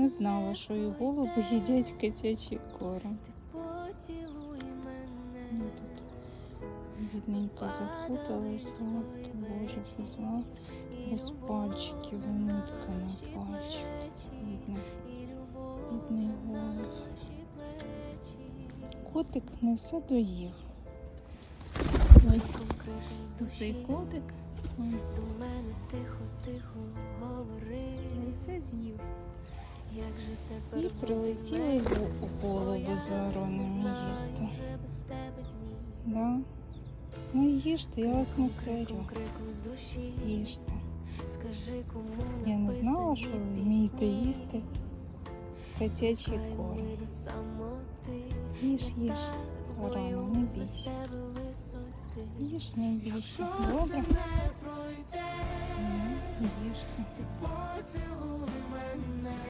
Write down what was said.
Не знала, що і голуби їдять котячий корм. Ну, бідненько запуталась, от, боже, познав. Без пальчиків, нитка на пальчик. Бідний, бідний голуб. Котик не все доїв. Ой, цей котик ой, До мене тихо, тихо говори, не все з'їв. І прилетіли в голову з воронами їсти. Да. Ну їжте, я вас не душі, Їжте. Я не знала, що ви вмієте їсти котячий корм. Їж, їж, ворона, не бійся. Їж, не бійся. Добре? Ну, їжте.